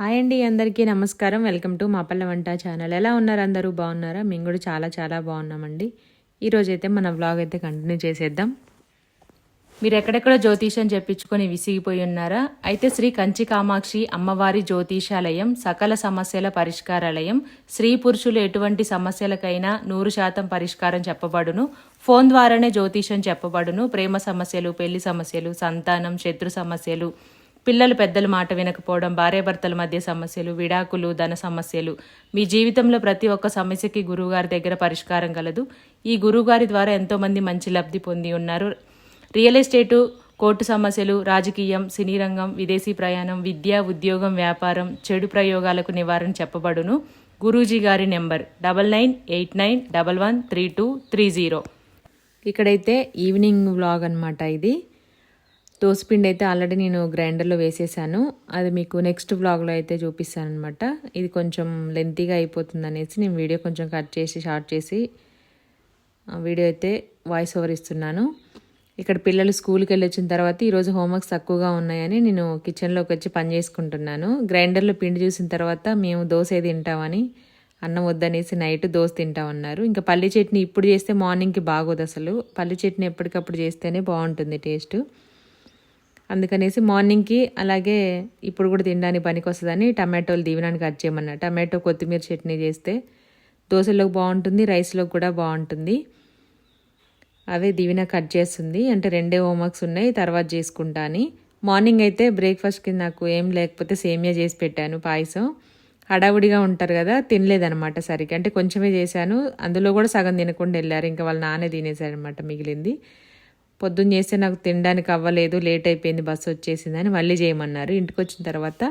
Hi అండి అందరికీ నమస్కారం. వెల్కమ్ టు మాపల్ల వంట ఛానల్. ఎలా ఉన్నారు అందరూ? బాగున్నారా? మేము కూడా చాలా చాలా బాగున్నామండి. ఈరోజు అయితే మన వ్లాగ్ అయితే కంటిన్యూ చేసేద్దాం. మీరు ఎక్కడెక్కడ జ్యోతిషం చెప్పించుకొని విసిగిపోయి ఉన్నారా? అయితే శ్రీ కంచి కామాక్షి అమ్మవారి జ్యోతిషాలయం సకల సమస్యల పరిష్కారాలయం స్త్రీ పురుషులు ఎటువంటి సమస్యలకైనా నూరు శాతం పరిష్కారం చెప్పబడును. ఫోన్ ద్వారానే జ్యోతిషం చెప్పబడును. ప్రేమ సమస్యలు పెళ్ళి సమస్యలు సంతానం శత్రు సమస్యలు పిల్లలు పెద్దల మాట వినకపోవడం భార్యాభర్తల మధ్య సమస్యలు విడాకులు ధన సమస్యలు. మీ జీవితంలో ప్రతి ఒక్క సమస్యకి గురువుగారి దగ్గర పరిష్కారం కలదు. ఈ గురువుగారి ద్వారా ఎంతోమంది మంచి లబ్ధి పొంది ఉన్నారు. రియల్ ఎస్టేటు కోర్టు సమస్యలు రాజకీయం సినీ రంగం విదేశీ ప్రయాణం విద్య ఉద్యోగం వ్యాపారం చెడు ప్రయోగాలకు నివారణ చెప్పబడును. గురూజీ గారి number double nine eight nine double one three two three zero. ఇక్కడైతే ఈవినింగ్ వ్లాగ్ అనమాట ఇది. దోసపిండి అయితే ఆల్రెడీ నేను గ్రైండర్లో వేసేసాను. అది మీకు నెక్స్ట్ వ్లాగ్లో అయితే చూపిస్తాను అనమాట ఇది కొంచెం లెంతీగా అయిపోతుంది అనేసి నేను వీడియో కొంచెం కట్ చేసి షార్ట్ చేసి వీడియో అయితే వాయిస్ ఓవర్ ఇస్తున్నాను. ఇక్కడ పిల్లలు స్కూల్కి వెళ్ళి వచ్చిన తర్వాత ఈరోజు హోంవర్క్స్ తక్కువగా ఉన్నాయని నేను కిచెన్లోకి వచ్చి పని చేసుకుంటున్నాను. గ్రైండర్లో పిండి చూసిన తర్వాత మేము దోశ తింటామని అన్నం వద్దనేసి నైట్ దోశ తింటామన్నారు. ఇంకా పల్లి చట్నీ ఇప్పుడు చేస్తే మార్నింగ్కి బాగోదు అసలు. పల్లి చట్నీ ఎప్పటికప్పుడు చేస్తేనే బాగుంటుంది టేస్ట్. అందుకనేసి మార్నింగ్కి అలాగే ఇప్పుడు కూడా తినడానికి పనికి వస్తుందని టమాటోలు దీవెనానికి కట్ చేయమన్నా. టమాటో కొత్తిమీర చట్నీ చేస్తే దోశలోకి బాగుంటుంది రైస్లోకి కూడా బాగుంటుంది. అవే దీవెన కట్ చేస్తుంది. అంటే రెండే హోంవర్క్స్ ఉన్నాయి తర్వాత చేసుకుంటా అని. మార్నింగ్ అయితే బ్రేక్ఫాస్ట్కి నాకు ఏం లేకపోతే సేమియా చేసి పెట్టాను పాయసం. హడావుడిగా ఉంటారు కదా తినలేదనమాట సరిగ్గా. అంటే కొంచెమే చేశాను అందులో కూడా సగం తినకుండా వెళ్ళారు. ఇంకా వాళ్ళ నానే తినేసారనమాట మిగిలింది. పొద్దున్న చేస్తే నాకు తినడానికి అవ్వలేదు లేట్ అయిపోయింది బస్సు వచ్చేసిందని మళ్ళీ చేయమన్నారు. ఇంటికి వచ్చిన తర్వాత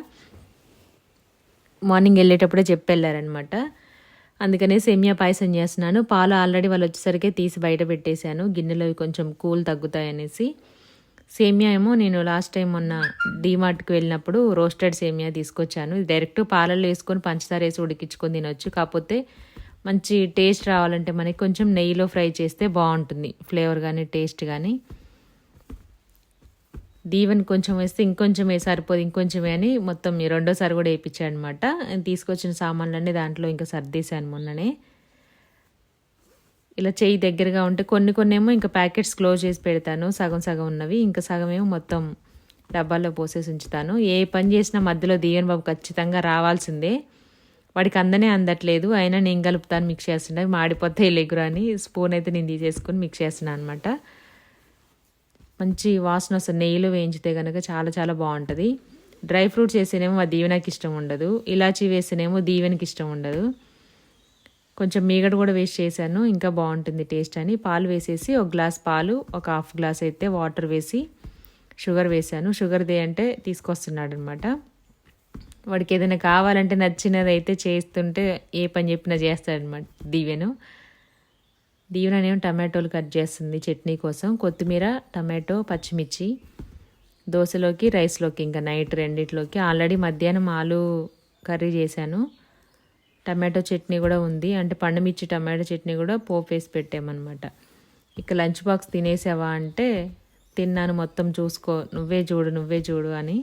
మార్నింగ్ వెళ్ళేటప్పుడే చెప్పెళ్ళారనమాట అందుకనే సేమియా పాయసం చేస్తున్నాను. పాలు ఆల్రెడీ వాళ్ళు వచ్చేసరికి తీసి బయట పెట్టేశాను. గిన్నెలో కొంచెం కూల్ తగ్గుతాయనేసి. సేమియా ఏమో నేను లాస్ట్ టైం మొన్న డీమార్ట్కి వెళ్ళినప్పుడు రోస్టెడ్ సేమియా తీసుకొచ్చాను. డైరెక్ట్ పాలల్లో వేసుకొని పంచదార వేసి ఉడికించుకొని తినొచ్చు. కాకపోతే మంచి టేస్ట్ రావాలంటే మనకి కొంచెం నెయ్యిలో ఫ్రై చేస్తే బాగుంటుంది. ఫ్లేవర్ కానీ టేస్ట్ కానీ దీవెన్ కొంచెం వేస్తే ఇంకొంచెం వేసి సరిపోదు ఇంకొంచెం అని మొత్తం రెండోసారి కూడా వేయించాను అనమాట తీసుకొచ్చిన సామాన్లన్నీ దాంట్లో ఇంకా సర్దేశాను మొన్ననే. ఇలా చెయ్యి దగ్గరగా ఉంటే కొన్ని కొన్ని ఏమో ఇంకా ప్యాకెట్స్ క్లోజ్ చేసి పెడతాను. సగం సగం ఉన్నవి ఇంకా సగం ఏమో మొత్తం డబ్బాల్లో పోసేసి ఉంచుతాను. ఏ పని చేసినా మధ్యలో దీవెన్ బాబు ఖచ్చితంగా రావాల్సిందే. వాడికి అందనే అందట్లేదు. అయినా నేను కలుపుతాను మిక్స్ చేస్తుండే. మాడిపోతే లెగురు అని స్పూన్ అయితే నేను తీసేసుకొని మిక్స్ చేస్తున్నాను అనమాట మంచి వాసన వస్తుంది. నెయ్యిలో వేయించితే కనుక చాలా చాలా బాగుంటుంది. డ్రై ఫ్రూట్స్ వేస్తేనేమో ఆ దీవెనకి ఇష్టం ఉండదు. ఇలాచీ వేస్తేనేమో దీవెనకి ఇష్టం ఉండదు. కొంచెం మీగడ కూడా వేస్ట్ చేశాను. ఇంకా బాగుంటుంది టేస్ట్ అని. పాలు వేసేసి ఒక గ్లాస్ పాలు ఒక హాఫ్ గ్లాస్ అయితే వాటర్ వేసి షుగర్ వేసాను షుగర్ది అంటే తీసుకొస్తున్నాడు అనమాట వాడికి ఏదైనా కావాలంటే నచ్చినది అయితే చేస్తుంటే ఏ పని చెప్పినా చేస్తాడనమాట దీవెను దీవెననేమో టమాటోలు కట్ చేస్తుంది చట్నీ కోసం. కొత్తిమీర టమాటో పచ్చిమిర్చి దోశలోకి రైస్లోకి ఇంకా నైట్ రెండిట్లోకి. ఆల్రెడీ మధ్యాహ్నం ఆలు కర్రీ చేశాను. టమాటో చట్నీ కూడా ఉంది. అంటే పండుమిర్చి టమాటో చట్నీ కూడా పోపు వేసి పెట్టామన్నమాట. ఇక లంచ్ బాక్స్ తినేసావా అంటే తిన్నాను మొత్తం చూసుకో. నువ్వే చూడు నువ్వే చూడు అని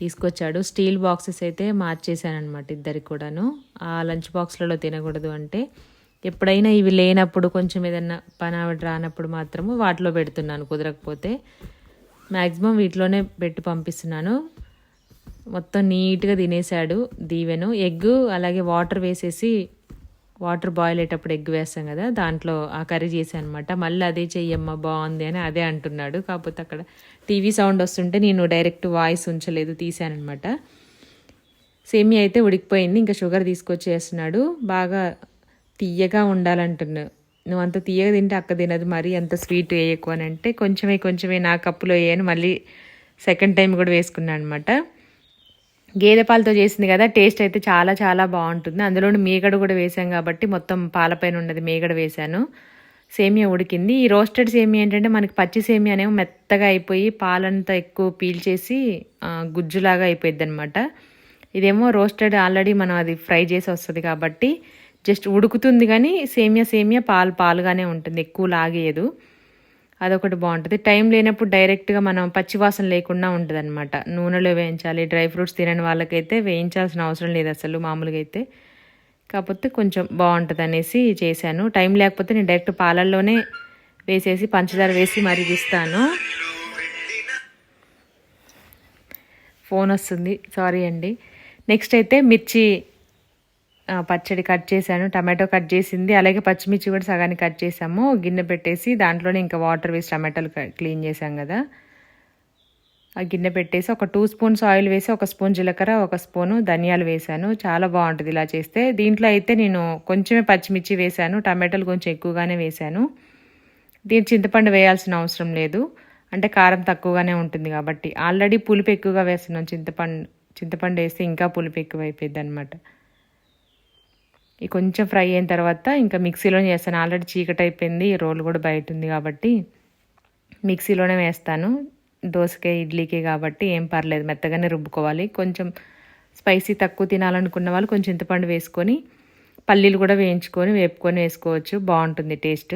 తీసుకొచ్చాడు. స్టీల్ బాక్సెస్ అయితే మార్చేశానమాట ఇద్దరికి కూడాను. ఆ లంచ్ బాక్స్లలో తినకూడదు అంటే ఎప్పుడైనా ఇవి లేనప్పుడు కొంచెం ఏదన్నా పని ఆవిడ రానప్పుడు మాత్రము వాటిలో పెడుతున్నాను కుదరకపోతే. మ్యాక్సిమం వీటిలోనే పెట్టి పంపిస్తున్నాను. మొత్తం నీట్గా తినేసాడు దీవెను. ఎగ్ అలాగే వాటర్ వేసేసి వాటర్ బాయిల్ అయ్యేటప్పుడు ఎగ్ వేస్తాం కదా దాంట్లో ఆ కర్రీ చేశాను అనమాట మళ్ళీ అదే చెయ్యమ్మా బాగుంది అని అదే అంటున్నాడు. కాకపోతే అక్కడ టీవీ సౌండ్ వస్తుంటే నేను డైరెక్ట్ వాయిస్ ఉంచలేదు తీశానమాట సేమియా అయితే ఉడికిపోయింది ఇంకా షుగర్ తీసుకొచ్చేస్తున్నాడు. బాగా తీయగా ఉండాలంటున్నావు నువ్వు అంత తీయగా తింటే అక్క తినదు మరి అంత స్వీట్ వేయకు అని అంటే కొంచెమే కొంచెమే నా కప్పులో వేయను మళ్ళీ సెకండ్ టైం కూడా వేసుకున్నాను అనమాట గేదె పాలతో చేసింది కదా టేస్ట్ అయితే చాలా చాలా బాగుంటుంది. అందులో మీగడ కూడా వేసాం కాబట్టి మొత్తం పాలపైన ఉన్నది మీగడ వేశాను సేమియా ఉడికింది. ఈ రోస్టెడ్ సేమియా ఏంటంటే మనకి పచ్చి సేమియా అనేవి మెత్తగా అయిపోయి పాలంతా ఎక్కువ పీల్చేసి గుజ్జులాగా అయిపోయింది అనమాట ఇదేమో రోస్టెడ్ ఆల్రెడీ మనం అది ఫ్రై చేసి వస్తుంది కాబట్టి జస్ట్ ఉడుకుతుంది కానీ సేమియా సేమియా పాలు పాలుగానే ఉంటుంది ఎక్కువ లాగేయదు. అదొకటి బాగుంటుంది. టైం లేనప్పుడు డైరెక్ట్గా మనం పచ్చివాసన లేకుండా ఉంటుంది అనమాట నూనెలో వేయించాలి డ్రై ఫ్రూట్స్ తినని వాళ్ళకైతే వేయించాల్సిన అవసరం లేదు అసలు మామూలుగా అయితే. కాకపోతే కొంచెం బాగుంటుంది అనేసి చేశాను. టైం లేకపోతే నేను డైరెక్ట్ పాలల్లోనే వేసేసి పంచదార వేసి మరిగిస్తాను ఫోన్ వస్తుంది. సారీ అండి. నెక్స్ట్ అయితే మిర్చి పచ్చడి కట్ చేశాను టమాటో కట్ చేసింది అలాగే పచ్చిమిర్చి కూడా సగానికి కట్ చేసాము గిన్నె పెట్టేసి దాంట్లోనే ఇంకా వాటర్ వేసి టమాటాలు క్లీన్ చేసాం కదా. ఆ గిన్నె పెట్టేసి ఒక టూ స్పూన్స్ ఆయిల్ వేసి ఒక స్పూన్ జీలకర్ర ఒక స్పూను ధనియాలు వేసాను చాలా బాగుంటుంది ఇలా చేస్తే. దీంట్లో అయితే నేను కొంచెమే పచ్చిమిర్చి వేసాను టమాటాలు కొంచెం ఎక్కువగానే వేసాను దీని చింతపండు వేయాల్సిన అవసరం లేదు. అంటే కారం తక్కువగానే ఉంటుంది కాబట్టి. ఆల్రెడీ పులుపు ఎక్కువగా వేస్తున్నాం చింతపండు చింతపండు వేస్తే ఇంకా పులుపు ఎక్కువ అయిపోయింది అనమాట ఈ కొంచెం ఫ్రై అయిన తర్వాత ఇంకా మిక్సీలోనే చేస్తాను ఆల్రెడీ చీకటి అయిపోయింది రోల్ కూడా బయట ఉంది కాబట్టి మిక్సీలోనే వేస్తాను. దోసకే ఇడ్లీకే కాబట్టి ఏం పర్లేదు మెత్తగానే రుబ్బుకోవాలి. కొంచెం స్పైసీ తక్కువ తినాలనుకున్న వాళ్ళు కొంచెం చింతపండు వేసుకొని పల్లీలు కూడా వేయించుకొని వేపుకొని వేసుకోవచ్చు. బాగుంటుంది టేస్ట్.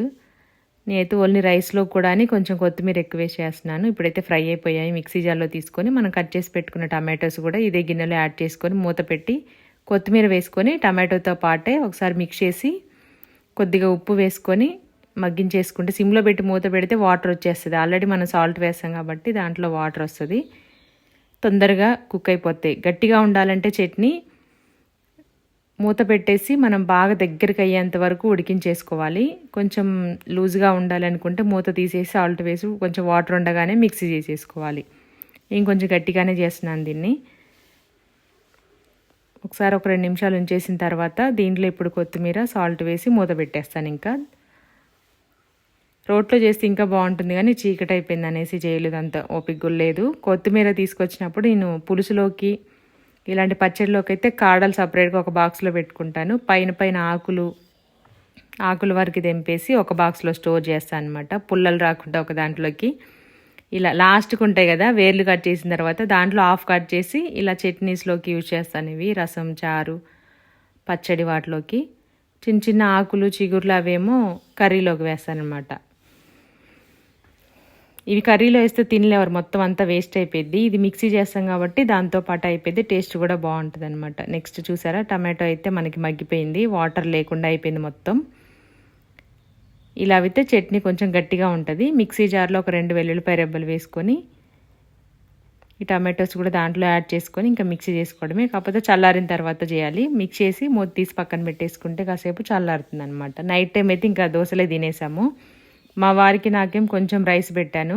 నేనైతే ఓన్లీ రైస్లో కూడా అని కొంచెం కొత్తిమీర ఎక్కువ వేసేస్తున్నాను ఇప్పుడైతే ఫ్రై అయిపోయాయి. మిక్సీ జార్లో తీసుకొని మనం కట్ చేసి పెట్టుకున్న టమాటోస్ కూడా ఇదే గిన్నెలో యాడ్ చేసుకొని మూత పెట్టి కొత్తిమీర వేసుకొని టమాటోతో పాటే ఒకసారి మిక్స్ చేసి కొద్దిగా ఉప్పు వేసుకొని మగ్గించేసుకుంటే సిమ్లో పెట్టి మూత పెడితే వాటర్ వచ్చేస్తుంది. ఆల్రెడీ మనం సాల్ట్ వేస్తాం కాబట్టి దాంట్లో వాటర్ వస్తుంది. తొందరగా కుక్ అయిపోతాయి. గట్టిగా ఉండాలంటే చట్నీ మూత పెట్టేసి మనం బాగా దగ్గరికి అయ్యేంత వరకు ఉడికించేసుకోవాలి. కొంచెం లూజ్గా ఉండాలనుకుంటే మూత తీసేసి సాల్ట్ వేసి కొంచెం వాటర్ ఉండగానే మిక్సీ చేసేసుకోవాలి. ఇంకొంచెం గట్టిగానే చేస్తున్నాను దీన్ని. ఒకసారి ఒక రెండు నిమిషాలు ఉంచేసిన తర్వాత దీంట్లో ఇప్పుడు కొత్తిమీర సాల్ట్ వేసి మూత పెట్టేస్తాను ఇంకా. రోట్లో చేస్తే ఇంకా బాగుంటుంది కానీ చీకటి అయిపోయింది అనేసి చేయలేదు అంత ఓపిక లేదు. కొత్తిమీర తీసుకొచ్చినప్పుడు నేను పులుసులోకి ఇలాంటి పచ్చడిలోకి అయితే కాడలు సపరేట్గా ఒక బాక్స్లో పెట్టుకుంటాను. పైన పైన ఆకులు ఆకుల వరకు తెంపేసి ఒక బాక్స్లో స్టోర్ చేస్తాను అనమాట పుల్లలు రాకుండా ఒక దాంట్లోకి. ఇలా లాస్ట్కి ఉంటాయి కదా వేర్లు కట్ చేసిన తర్వాత దాంట్లో ఆఫ్ కట్ చేసి ఇలా చట్నీస్లోకి యూజ్ చేస్తాను ఇవి రసం చారు పచ్చడి వాటిలోకి. చిన్న చిన్న ఆకులు చిగుర్లు అవేమో కర్రీలోకి వేస్తానమాట ఇవి కర్రీలో వేస్తే తినలేవారు మొత్తం అంతా వేస్ట్ అయిపోయింది ఇది మిక్సీ చేస్తాం కాబట్టి దాంతో పాటు అయిపోయింది టేస్ట్ కూడా బాగుంటుంది అనమాట నెక్స్ట్ చూసారా టమాటో అయితే మనకి మగ్గిపోయింది వాటర్ లేకుండా అయిపోయింది మొత్తం. ఇలా అయితే చట్నీ కొంచెం గట్టిగా ఉంటుంది. మిక్సీ జార్లో ఒక రెండు వెల్లుల్లిపాయ రెబ్బలు వేసుకొని ఈ టమాటోస్ కూడా దాంట్లో యాడ్ చేసుకొని ఇంకా మిక్సీ చేసుకోవడమే. కాకపోతే చల్లారిన తర్వాత చేయాలి. మిక్స్ చేసి మూత తీసి పక్కన పెట్టేసుకుంటే కాసేపు చల్లారుతుంది అనమాట నైట్ టైం అయితే ఇంకా దోశలే తినేసాము. మా వారికి నాకేం కొంచెం రైస్ పెట్టాను.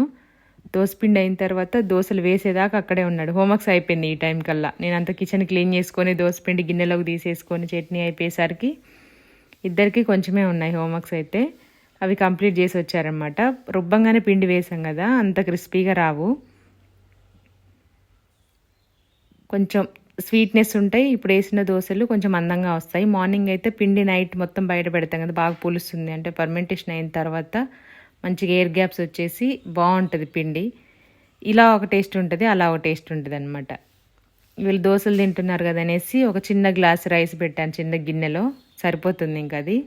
దోసపిండి అయిన తర్వాత దోశలు వేసేదాకా అక్కడే ఉన్నాడు. హోంవర్క్స్ అయిపోయింది ఈ టైం కల్లా. నేను అంత కిచెన్ క్లీన్ చేసుకొని దోసపిండి గిన్నెలోకి తీసేసుకొని చట్నీ అయిపోయేసరికి ఇద్దరికి కొంచెమే ఉన్నాయి హోంవర్క్స్ అయితే. అవి కంప్లీట్ చేసి వచ్చారనమాట రుబ్బంగానే పిండి వేసాం కదా అంత క్రిస్పీగా రావు. కొంచెం స్వీట్నెస్ ఉంటాయి ఇప్పుడు వేసిన దోశలు కొంచెం అందంగా వస్తాయి. మార్నింగ్ అయితే పిండి నైట్ మొత్తం బయట పెడతాం కదా బాగా పులుస్తుంది. అంటే పర్మెంటేషన్ అయిన తర్వాత మంచిగా ఎయిర్ గ్యాప్స్ వచ్చేసి బాగుంటుంది పిండి. ఇలా ఒక టేస్ట్ ఉంటుంది అలా ఒక టేస్ట్ ఉంటుంది అనమాట వీళ్ళు దోశలు తింటున్నారు కదా అనేసి ఒక చిన్న గ్లాస్ రైస్ పెట్టాను చిన్న గిన్నెలో. సరిపోతుంది ఇంకా అది.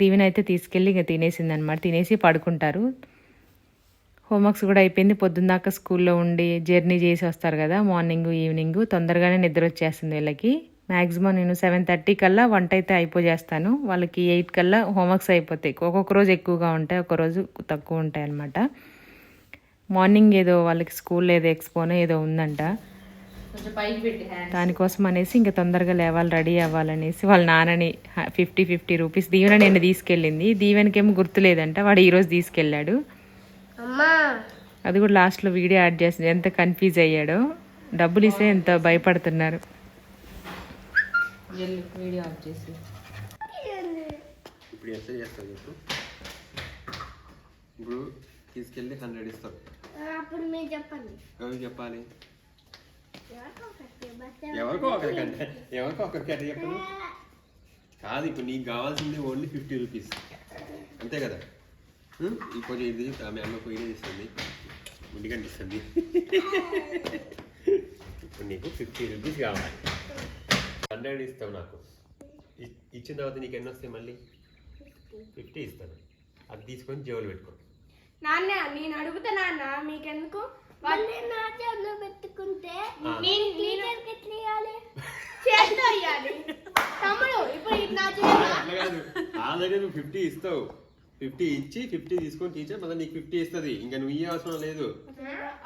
దీవెన అయితే తీసుకెళ్ళి ఇంకా తినేసింది అనమాట తినేసి పడుకుంటారు. హోంవర్క్స్ కూడా అయిపోయింది. పొద్దున్న స్కూల్లో ఉండి జర్నీ చేసి వస్తారు కదా మార్నింగ్ ఈవినింగ్. తొందరగానే నిద్ర వచ్చేస్తుంది వీళ్ళకి. మ్యాక్సిమం నేను సెవెన్ థర్టీ కల్లా వంట అయితే అయిపోజేస్తాను. వాళ్ళకి ఎయిట్ కల్లా హోంవర్క్స్ అయిపోతాయి. ఒక్కొక్క రోజు ఎక్కువగా ఉంటాయి ఒక రోజు తక్కువ ఉంటాయి అనమాట మార్నింగ్ ఏదో వాళ్ళకి స్కూల్లో ఏదో ఎక్స్పోనో ఏదో ఉందంట. దానికోసం అనేసి ఇంకా తొందరగా లేవాలి రెడీ అవ్వాలనేసి వాళ్ళ నాన్నని ఫిఫ్టీ ఫిఫ్టీ రూపీస్ దీవెన నేను తీసుకెళ్ళింది. దీవెనకేమో గుర్తులేదంట వాడు ఈరోజు తీసుకెళ్ళాడు. అమ్మా! అది కూడా లాస్ట్లో వీడియో యాడ్ చేసింది. ఎంత కన్ఫ్యూజ్ అయ్యాడో. డబ్బులు ఇస్తే ఎంత భయపడుతున్నారు. వీడియో ఆఫ్ చేసి. ఇప్పుడు ఎంత చేస్తావు చెప్పు. ఇప్పుడు తీసుకెళ్ళి హండ్రెడ్ అప్పుడు మీరు చెప్పండి. చెప్పాలి. ఎవరికో ఒకరికి ఎవరికో ఒకరికి చెప్పను? కాదు ఇప్పుడు నీకు కావాల్సింది ఓన్లీ ఫిఫ్టీ రూపీస్ అంతే కదా? ఇప్పుడు ఇది ఆమె అమ్మ పోయిన ఇస్తుంది ముందుకంటే ఇస్తుంది ఇప్పుడు నీకు ఫిఫ్టీ రూపీస్ కావాలి. హండ్రెడ్ ఇస్తావు నాకు. ఇచ్చిన తర్వాత నీకు ఎన్ని వస్తాయి మళ్ళీ? ఫిఫ్టీ ఇస్తాను. అది తీసుకొని జోలు పెట్టుకో. నాన్న నేను అడుగుతా నాన్న మీకెందుకు? మళ్ళీ నా జేబులో పెట్టుకుంటే. నేను టీచర్కి ఎట్లా ఇవ్వాలి చేతితో ఇయ్యాలి. తమ్ముడు ఇప్పుడు ఇది నా చేతిలో నువ్వు ఫిఫ్టీ ఇస్తావు. ఫిఫ్టీ ఇచ్చి ఫిఫ్టీ తీసుకొని టీచర్ మళ్ళీ నీకు ఫిఫ్టీ ఇస్తుంది. ఇంకా నువ్వు ఇయ్య అవసరం లేదు.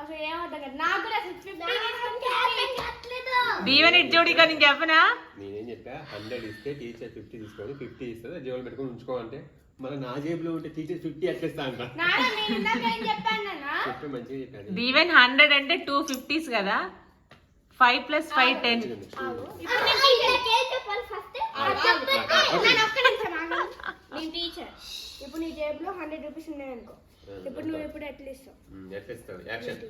అసలు ఏమవుతుంది కదా. నాకు కూడా అసలు ఫిఫ్టీ. అట్లేదు దీవెన్ ఇటు చూడు ఇక నేను చెప్పనా నేనేం చెప్పా? హండ్రెడ్ ఇస్తే టీచర్ ఫిఫ్టీ తీసుకొని ఫిఫ్టీ ఇస్తుంది. జేబులో పెట్టుకొని ఉంచుకోమంటే మళ్ళీ నా జేబులో ఉంటే టీచర్ అంట మంచిగా చెప్పాను. దీవెన్ హండ్రెడ్ అంటే టూ ఫిఫ్టీస్ కదా? Five plus five ten teacher. ఇప్పుడు నీ జేబులో హండ్రెడ్ రూపీస్ ఉన్నాయి అనుకో ఇప్పుడు నువ్వు ఇప్పుడు ఎట్లా ఇస్తావు? ఉమ్, ఎట్లా ఇస్తావు? యాక్షన్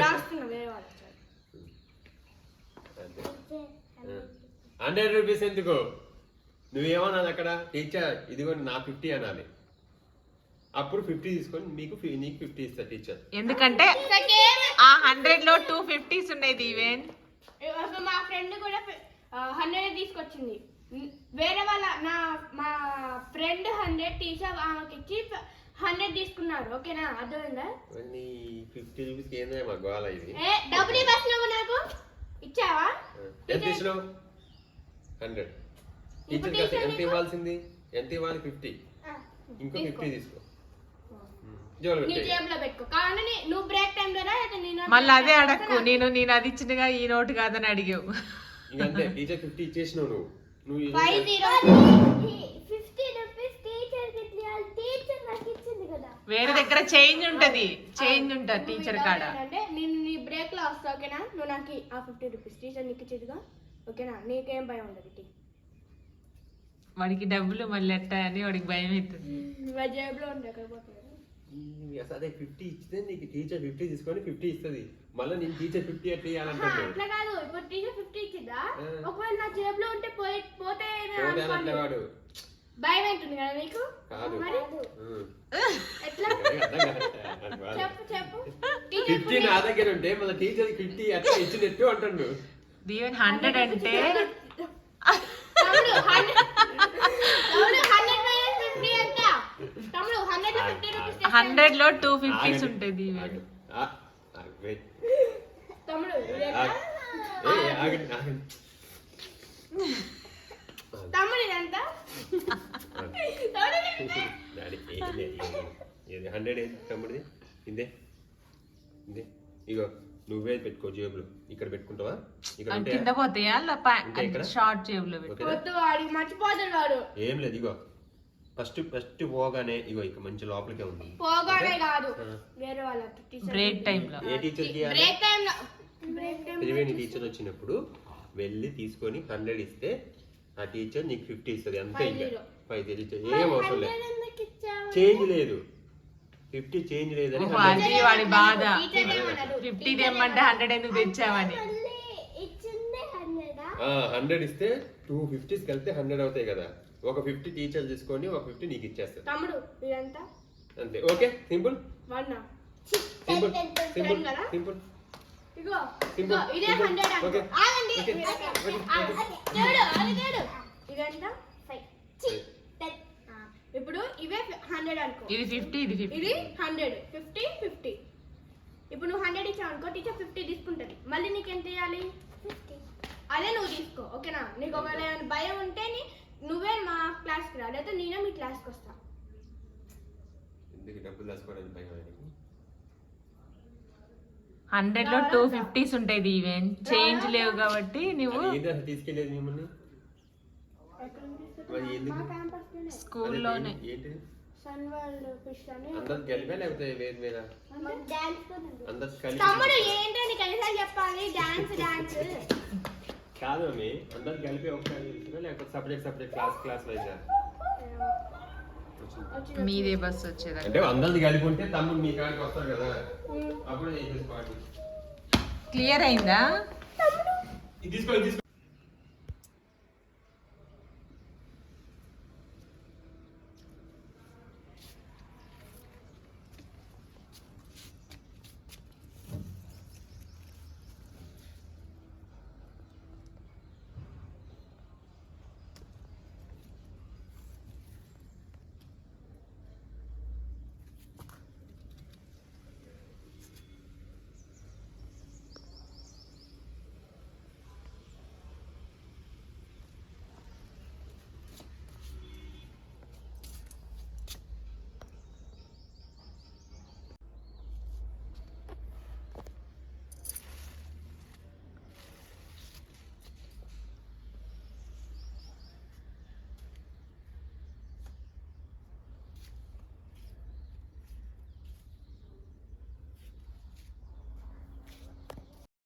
రాస్తున్నావు వేరే వాళ్ళు వచ్చారు. హండ్రెడ్ రూపీస్ ఎందుకు? నువ్వేమన్నాను అక్కడ? టీచర్ ఇదిగో నా ఫిఫ్టీ అనాలి. అప్పుడు ఫిఫ్టీ తీసుకొని మీకు నీకు ఫిఫ్టీ ఇస్తా టీచర్. ఎందుకంటే? ఆ హండ్రెడ్లో టూ ఫిఫ్టీస్ ఉన్నాయి దీవెన్ అసలు మా ఫ్రెండ్ కూడా హండ్రెడ్ తీసుకొచ్చింది. వేరే వాళ్ళ నా మా ఫ్రెండ్ హండ్రెడ్ టీచర్ ఆమెకి ఇచ్చి హండ్రెడ్ తీసుకున్నారు. ఓకేనా? అర్థమైందా? ఫిఫ్టీ రూపీస్కి ఏందా మా గోళ ఇది? ఏ డబ్బులు ఇవ్వాల్సినావు నాకు? ఇచ్చావా? ఎంత ఇచ్చినావు? హండ్రెడ్. టీచర్ teacher ఎంత నీకు- ఇవ్వాల్సింది? ఎంత ఇవ్వాలి? ఫిఫ్టీ. ఇంకో. ఫిఫ్టీ. తీసుకో. మళ్ళీ అదే అడక్కు. నేను నేను అది ఇచ్చినగా ఈ నోటు కాదని అడిగావు. టీచర్ ఫిఫ్టీ ఇచ్చేసినావు నువ్వు. నువ్వు వేరే దగ్గర చేంజ్ ఉంటది. చేంజ్ ఉంటది టీచర్ కాడ. అంటే నేను నీ బ్రేక్లో వస్తా ఓకేనా? నువ్వు నాకు ఆ ఫిఫ్టీ రూపీస్ టీచర్ నీకు ఇచ్చేదిగా. ఓకేనా? నీకేం భయం ఉండదు వాడికి డబ్బులు మళ్ళీ ఎట్టా అని వాడికి భయం అవుతుంది. అదే ఫిఫ్టీ ఇస్తే నీకు టీచర్ ఫిఫ్టీ తీసుకొని ఫిఫ్టీ ఇస్తుంది. మళ్ళీ నేను టీచర్ ఫిఫ్టీ ఎట్లా ఆహా, ఇవ్వాలంటున్నాను అట్లా కాదు ఇప్పుడు టీచర్ ఫిఫ్టీ ఇచ్చిందా. ఒకవేళ నా జేబులో ఉంటే పోయి పోతే. అట్లా వాడు భయం అవుతుంది కదా నీకు. చెప్పు చెప్పు. ఫిఫ్టీ నా దగ్గర ఉంటే మన టీచర్ ఫిఫ్టీ అట్లా ఇచ్చినట్టు అంటుండు. దీవెన్ హండ్రెడ్ అంటే ఎంత? డాడీ, ఏది, ఏది, ఏది హండ్రెడ్ ఏది తమ్ముడిది? ఇందే ఇందే. ఇగో నువ్వే పెట్టుకో జేబులో. ఇక్కడ పెట్టుకుంటావా? ఇక్కడ కింద పోతాయా? షార్ట్ జేబులో ఏం లేదు ఇగో. ఫస్ట్ ఫస్ట్ పోగానే ఇగో ఇక మంచి లోపలికే ఉంది. పోగానే కాదు. వేరే వాళ్ళ టీచర్ బ్రేక్ టైంలో ఏ టీచర్ చేయాలి? బ్రేక్ టైం లో. బ్రేక్ టైం త్రివేణి టీచర్ వచ్చినప్పుడు వెళ్ళి తీసుకొని హండ్రెడ్ ఇస్తే ఆ టీచర్ నీకు ఫిఫ్టీ ఇస్తుంది. అంతే ఇంకా. ఫైవ్ టీచర్ ఏం అవసరం లేదు. చేంజ్ లేదు. ఫిఫ్టీ చేంజ్ లేదని ఓహో, అది వాడి బాధ. టీచర్ ఏమన్నారు ఫిఫ్టీ తెమ్మంటే హండ్రెడ్ ఎందుకు తెచ్చావని? హండ్రెడ్ ఇస్తే టూ ఫిఫ్టీస్ కలిపితే హండ్రెడ్ అవుతాయి కదా. ఒక ఫిఫ్టీ టీచర్ తీసుకొని ఒక ఫిఫ్టీ నీకు ఇచ్చేస్తారు తమ్ముడు ఇదంతా? అంతే. Okay simple? One simple simple కదా? సింపుల్. ఇగో ఇగో ఇదే. హండ్రెడ్. ఆగండి. చూడు అది చూడు ఇదంత? ఇప్పుడు ఇవే హండ్రెడ్ అనుకో. ఇది ఫిఫ్టీ ఇది ఫిఫ్టీ ఇది హండ్రెడ్ ఫిఫ్టీ ఫిఫ్టీ ఇప్పుడు నువ్వు హండ్రెడ్ ఇచ్చావు అనుకో టీచర్ ఫిఫ్టీ తీసుకుంటది. మళ్ళీ నీకు ఎంత ఇవ్వాలి ఫిఫ్టీ అదే నువ్వు తీసుకో ఓకేనా? నీకు ఒకవేళ భయం ఉంటే నీ- నువ్వే మా క్లాస్కి రా లేదా నేనే మీ క్లాస్కి వస్తా. ఎందుకు డబ్బులు దాచుకోవడానికి భయం ఆయనకి? హండ్రెడ్లో టూ ఫిఫ్టీస్ ఉంటాయి దీవెన్ చేంజ్ లేవు కాబట్టి నువ్వు అది ఏంటి అసలు తీసుకెళ్ళేది మిమ్మల్ని? మరి ఎందుకు? క్యాంపస్ స్కూల్లోనే. అదే ఏంటి? సన్ వరల్డ్ ఫిష్ అని. అందరు కలిపా లేకపోతే వేరు వేరా? డాన్స్ కూడా ఉంది. అందరు కలిపి తమ్ముడు ఏంటో నీకు ఎన్నిసార్లు చెప్పాలి? డాన్స్ డాన్స్ కాదు మమ్మీ అందరు కలిపి ఒకసారి తీసుకురా లేకపోతే separate separate class class wise మీదే బస్ వచ్చేదాకా అంటే అందరిది కలిపి ఉంటే తమ్ముడు మీ కాడికి వస్తారు కదా. అప్పుడు క్లియర్ అయిందా? ఇది తీసుకో ఇది తీసుకో